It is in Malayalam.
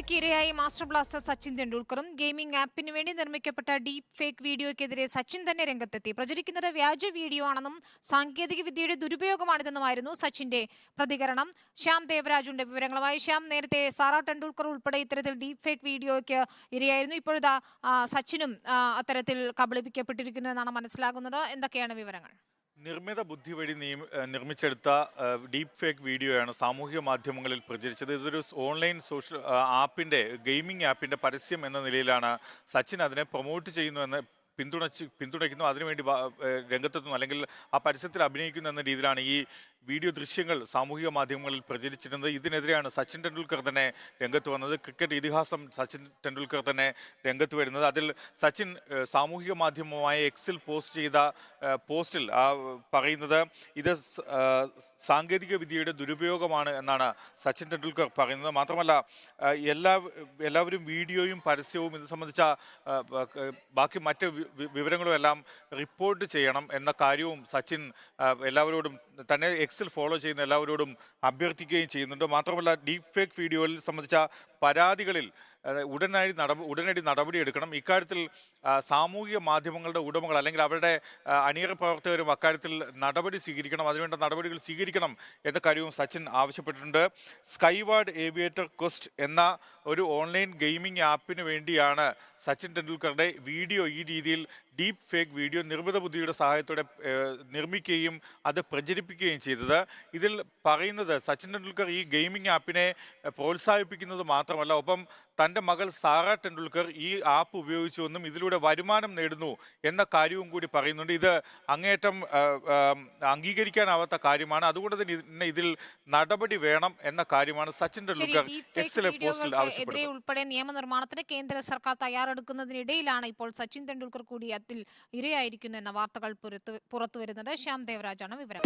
വീഡിയോയ്ക്ക് ഇരയായി മാസ്റ്റർ ബ്ലാസ്റ്റർ സച്ചിൻ തെണ്ടുൽക്കറും ഗെയിമിംഗ് ആപ്പിന് വേണ്ടി നിർമ്മിക്കപ്പെട്ട ഡീപ് ഫേക്ക് വീഡിയോയ്ക്കെതിരെ സച്ചിൻ തന്നെ രംഗത്തെത്തി. പ്രചരിക്കുന്നത് വ്യാജ വീഡിയോ ആണെന്നും സാങ്കേതിക വിദ്യയുടെ ദുരുപയോഗമാണിതെന്നുമായിരുന്നു സച്ചിന്റെ പ്രതികരണം. ശ്യാം ദേവരാജുന്റെ വിവരങ്ങളുമായി. ശ്യാം നേരത്തെ സാറ ടെണ്ടുൽക്കർ ഉൾപ്പെടെ ഇത്തരത്തിൽ ഡീപ് ഫേക്ക് വീഡിയോയ്ക്ക് ഇരയായിരുന്നു. ഇപ്പോഴത്തെ സച്ചിനും അത്തരത്തിൽ കബളിപ്പിക്കപ്പെട്ടിരിക്കുന്നു എന്നാണ് മനസ്സിലാകുന്നത്. എന്തൊക്കെയാണ് വിവരങ്ങൾ? നിർമ്മിത ബുദ്ധി വഴി നിയമ- നിർമ്മിച്ചെടുത്ത ഡീപ് ഫേക്ക് വീഡിയോയാണ് സാമൂഹിക മാധ്യമങ്ങളിൽ പ്രചരിച്ചത്. ഇതൊരു ഓൺലൈൻ സോഷ്യൽ ആപ്പിന്റെ ഗെയിമിംഗ് ആപ്പിന്റെ പരസ്യം എന്ന നിലയിലാണ് സച്ചിൻ അതിനെ പ്രൊമോട്ട് ചെയ്യുന്നു പിന്തുണച്ച് പിന്തുണയ്ക്കുന്നു. അതിനുവേണ്ടി രംഗത്തെത്തുന്നു. അല്ലെങ്കിൽ ആ പരസ്യത്തിൽ അഭിനയിക്കുന്നു എന്ന രീതിയിലാണ് ഈ വീഡിയോ ദൃശ്യങ്ങൾ സാമൂഹിക മാധ്യമങ്ങളിൽ പ്രചരിച്ചിരുന്നത്. ഇതിനെതിരെയാണ് സച്ചിൻ ടെണ്ടുൽക്കർ തന്നെ രംഗത്ത് വന്നത്. ക്രിക്കറ്റ് ഇതിഹാസം സച്ചിൻ ടെണ്ടുൽക്കർ തന്നെ രംഗത്ത് വരുന്നത്. അതിൽ സച്ചിൻ സാമൂഹിക മാധ്യമമായ എക്സിൽ പോസ്റ്റ് ചെയ്ത പോസ്റ്റിൽ ആ പറയുന്നത് ഇത് സാങ്കേതിക വിദ്യയുടെ ദുരുപയോഗമാണ് എന്നാണ് സച്ചിൻ ടെണ്ടുൽക്കർ പറയുന്നത്. മാത്രമല്ല എല്ലാ എല്ലാവരും വീഡിയോയും പരസ്യവും ഇത് സംബന്ധിച്ച ബാക്കി മറ്റ് വിവരങ്ങളും എല്ലാം റിപ്പോർട്ട് ചെയ്യണം എന്ന കാര്യവും സച്ചിൻ എല്ലാവരോടും തന്നെ എക്സിൽ ഫോളോ ചെയ്യുന്ന എല്ലാവരോടും അഭ്യർത്ഥിക്കുകയും ചെയ്യുന്നുണ്ട്. മാത്രമല്ല ഡീപ് ഫേക്ക് വീഡിയോയിൽ സംബന്ധിച്ച പരാതികളിൽ ഉടനടി നടപ ഉടനടി നടപടിയെടുക്കണം. ഇക്കാര്യത്തിൽ സാമൂഹിക മാധ്യമങ്ങളുടെ ഉടമകൾ അല്ലെങ്കിൽ അവരുടെ അണിയറ പ്രവർത്തകരും അക്കാര്യത്തിൽ നടപടി സ്വീകരിക്കണം. അതിനുവേണ്ട നടപടികൾ സ്വീകരിക്കണം എന്ന കാര്യവും സച്ചിൻ ആവശ്യപ്പെട്ടിട്ടുണ്ട്. സ്കൈവാർഡ് ഏവിയേറ്റർ ക്വസ്റ്റ് എന്ന ഒരു ഓൺലൈൻ ഗെയിമിംഗ് ആപ്പിന് വേണ്ടിയാണ് സച്ചിൻ ടെണ്ടുൽക്കറുടെ വീഡിയോ ഈ രീതിയിൽ ഡീപ് ഫേക്ക് വീഡിയോ നിർമ്മിത ബുദ്ധിയുടെ സഹായത്തോടെ നിർമ്മിക്കുകയും അത് പ്രചരിപ്പിക്കുകയും ചെയ്തത്. ഇതിൽ പറയുന്നത് സച്ചിൻ ടെണ്ടുൽക്കർ ഈ ഗെയിമിംഗ് ആപ്പിനെ പ്രോത്സാഹിപ്പിക്കുന്നത് മാത്രമല്ല ഒപ്പം തന്റെ മകൾ സാറ ടെണ്ടുൽക്കർ ഈ ആപ്പ് ഉപയോഗിച്ചുവെന്നും ഇതിലൂടെ വരുമാനം നേടുന്നു എന്ന കാര്യവും കൂടി പറയുന്നുണ്ട്. ഇത് അങ്ങേയറ്റം അംഗീകരിക്കാനാവാത്ത കാര്യമാണ്. അതുകൊണ്ട് തന്നെ ഇതിൽ നടപടി വേണം എന്ന കാര്യമാണ് സച്ചിൻ ടെണ്ടുൽക്കർ എക്സിലെ പോസ്റ്റിൽ എതിരെ ആവശ്യപ്പെടുന്നത്. ഉൾപ്പെടെ നിയമനിർമ്മാണത്തിന് കേന്ദ്ര സർക്കാർ തയ്യാറെടുക്കുന്നതിനിടയിലാണ് ഇപ്പോൾ സച്ചിൻ ടെണ്ടുൽക്കർ കൂടി അതിൽ ഇരയായിരിക്കുന്നു എന്ന വാർത്തകൾ പുറത്തു പുറത്തുവരുന്നത് ശ്യാം ദേവരാജാണ്. വിവരം